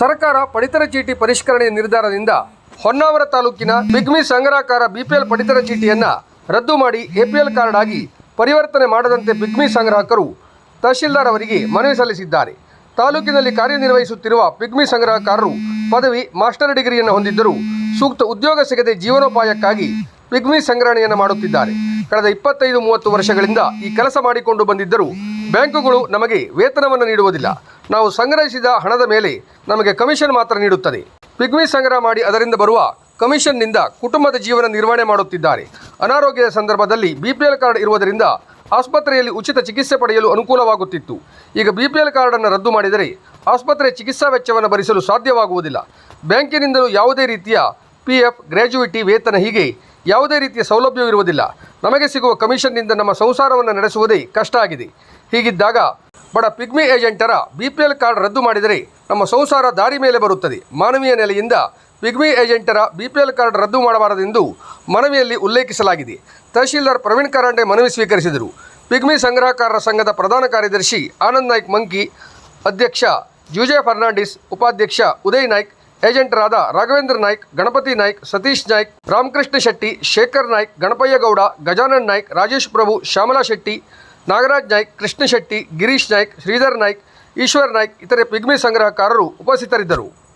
ಸರ್ಕಾರ ಪಡಿತರ ಚೀಟಿ ಪರಿಷ್ಕರಣೆಯ ನಿರ್ಧಾರದಿಂದ ಹೊನ್ನಾವರ ತಾಲೂಕಿನ ಪಿಗ್ಮಿ ಸಂಗ್ರಹಕಾರ ಬಿಪಿಎಲ್ ಪಡಿತರ ಚೀಟಿಯನ್ನ ರದ್ದು ಮಾಡಿ ಎಪಿಎಲ್ ಕಾರ್ಡ್ ಆಗಿ ಪರಿವರ್ತನೆ ಮಾಡದಂತೆ ಪಿಗ್ಮಿ ಸಂಗ್ರಾಹಕರು ತಹಶೀಲ್ದಾರ್ ಅವರಿಗೆ ಮನವಿ ಸಲ್ಲಿಸಿದ್ದಾರೆ. ತಾಲೂಕಿನಲ್ಲಿ ಕಾರ್ಯನಿರ್ವಹಿಸುತ್ತಿರುವ ಪಿಗ್ಮಿ ಸಂಗ್ರಹಕಾರರು ಪದವಿ, ಮಾಸ್ಟರ್ ಡಿಗ್ರಿಯನ್ನು ಹೊಂದಿದ್ದರೂ ಸೂಕ್ತ ಉದ್ಯೋಗ ಸಿಗದೆ ಜೀವನೋಪಾಯಕ್ಕಾಗಿ ಪಿಗ್ಮಿ ಸಂಗ್ರಹಣೆಯನ್ನು ಮಾಡುತ್ತಿದ್ದಾರೆ. ಕಳೆದ ಇಪ್ಪತ್ತೈದು, ಮೂವತ್ತು ವರ್ಷಗಳಿಂದ ಈ ಕೆಲಸ ಮಾಡಿಕೊಂಡು ಬಂದಿದ್ದರೂ ಬ್ಯಾಂಕುಗಳು ನಮಗೆ ವೇತನವನ್ನು ನೀಡುವುದಿಲ್ಲ. ನಾವು ಸಂಗ್ರಹಿಸಿದ ಹಣದ ಮೇಲೆ ನಮಗೆ ಕಮಿಷನ್ ಮಾತ್ರ ನೀಡುತ್ತದೆ. ಪಿಗ್ಮಿ ಸಂಗ್ರಹ ಮಾಡಿ ಅದರಿಂದ ಬರುವ ಕಮಿಷನ್ನಿಂದ ಕುಟುಂಬದ ಜೀವನ ನಿರ್ವಹಣೆ ಮಾಡುತ್ತಿದ್ದಾರೆ. ಅನಾರೋಗ್ಯದ ಸಂದರ್ಭದಲ್ಲಿ ಬಿಪಿಎಲ್ ಕಾರ್ಡ್ ಇರುವುದರಿಂದ ಆಸ್ಪತ್ರೆಯಲ್ಲಿ ಉಚಿತ ಚಿಕಿತ್ಸೆ ಪಡೆಯಲು ಅನುಕೂಲವಾಗುತ್ತಿತ್ತು. ಈಗ ಬಿಪಿಎಲ್ ಕಾರ್ಡನ್ನು ರದ್ದು ಮಾಡಿದರೆ ಆಸ್ಪತ್ರೆ ಚಿಕಿತ್ಸಾ ವೆಚ್ಚವನ್ನು ಭರಿಸಲು ಸಾಧ್ಯವಾಗುವುದಿಲ್ಲ. ಬ್ಯಾಂಕಿನಿಂದಲೂ ಯಾವುದೇ ರೀತಿಯ ಪಿ ಎಫ್ ಗ್ರ್ಯಾಜುಯಿಟಿ ವೇತನ ಹೀಗೆ ಯಾವುದೇ ರೀತಿಯ ಸೌಲಭ್ಯವಿರುವುದಿಲ್ಲ. ನಮಗೆ ಸಿಗುವ ಕಮಿಷನ್ನಿಂದ ನಮ್ಮ ಸಂಸಾರವನ್ನು ನಡೆಸುವುದೇ ಕಷ್ಟ ಆಗಿದೆ. ಹೀಗಿದ್ದಾಗ ಬಡ ಪಿಗ್ಮಿ ಏಜೆಂಟರ ಬಿ ಪಿ ಎಲ್ ಕಾರ್ಡ್ ರದ್ದು ಮಾಡಿದರೆ ನಮ್ಮ ಸಂಸಾರ ದಾರಿ ಮೇಲೆ ಬರುತ್ತದೆ. ಮಾನವೀಯ ನೆಲೆಯಿಂದ ಪಿಗ್ಮಿ ಏಜೆಂಟರ ಬಿ ಪಿ ಎಲ್ ಕಾರ್ಡ್ ರದ್ದು ಮಾಡಬಾರದೆಂದು ಮನವಿಯಲ್ಲಿ ಉಲ್ಲೇಖಿಸಲಾಗಿದೆ. ತಹಶೀಲ್ದಾರ್ ಪ್ರವೀಣ್ ಕರಾಂಡೆ ಮನವಿ ಸ್ವೀಕರಿಸಿದರು. ಪಿಗ್ಮಿ ಸಂಗ್ರಹಕಾರರ ಸಂಘದ ಪ್ರಧಾನ ಕಾರ್ಯದರ್ಶಿ ಆನಂದ್ ನಾಯ್ಕ್ ಮಂಕಿ, ಅಧ್ಯಕ್ಷ ಜೂಜೆ ಫರ್ನಾಂಡಿಸ್, ಉಪಾಧ್ಯಕ್ಷ ಉದಯ್ ನಾಯ್ಕ್ ಏಜೆಂಟರಾದ ರಾಘವೇಂದ್ರ ನಾಯ್ಕ್, ಗಣಪತಿ ನಾಯ್ಕ್, ಸತೀಶ್ ನಾಯ್ಕ್, ರಾಮಕೃಷ್ಣ ಶೆಟ್ಟಿ, ಶೇಖರ್ ನಾಯ್ಕ್ ಗಣಪಯ್ಯಗೌಡ ಗಜಾನನ್ ನಾಯ್ಕ್, ರಾಜೇಶ್ ಪ್ರಭು, ಶ್ಯಾಮಲಾ ಶೆಟ್ಟಿ, ನಾಗರಾಜ್ ನಾಯ್ಕ್, ಕೃಷ್ಣ ಶೆಟ್ಟಿ, ಗಿರೀಶ್ ನಾಯ್ಕ್, ಶ್ರೀಧರ್ ನಾಯ್ಕ್, ಈಶ್ವರ್ ನಾಯ್ಕ್, ಇತರೆ ಪಿಗ್ಮಿ ಸಂಗ್ರಹಕಾರರು ಉಪಸ್ಥಿತರಿದ್ದರು.